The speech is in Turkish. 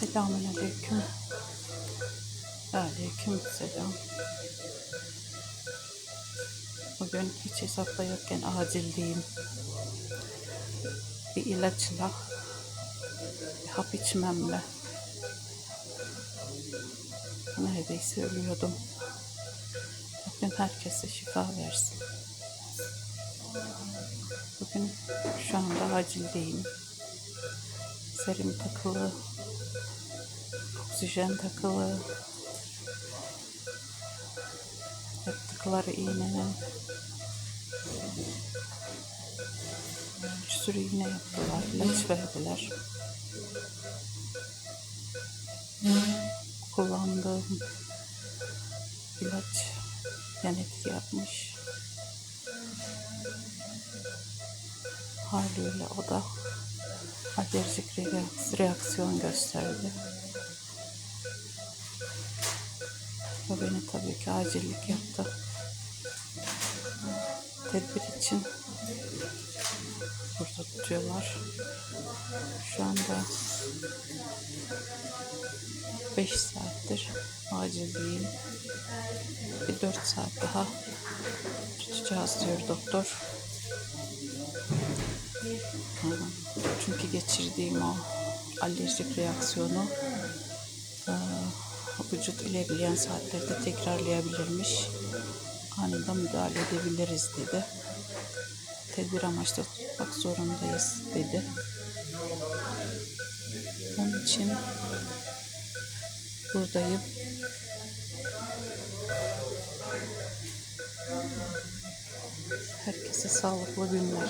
Selamun aleyküm. Aleyküm selam. Bugün hiç hesapta yokken acildeyim. Bir ilaçla, bir hap içmemle neredeyse ölüyordum. Bugün herkese şifa versin. Bugün şu anda acildeyim. Serum takılı, oksijen takılı, yaptıkları iğnenin bir sürü iğne yaptılar, ilaç verdiler. Kullandığım ilaç yan etki yapmış. Haliyle o da alerjik reaks- reaksiyon gösterdi. Ve beni tabii ki acillik yaptı. Tedbir için burada tutuyorlar. Şu anda 5 saattir acildeyim. Bir 4 saat daha tutacağız diyor doktor. Çünkü geçirdiğim o alerjik reaksiyonu vücut ilerleyen saatlerde tekrarlayabilirmiş. Anında müdahale edebiliriz dedi. Tedbir amaçlı tutmak zorundayız dedi. Onun için buradayım. Herkese sağlıklı günler.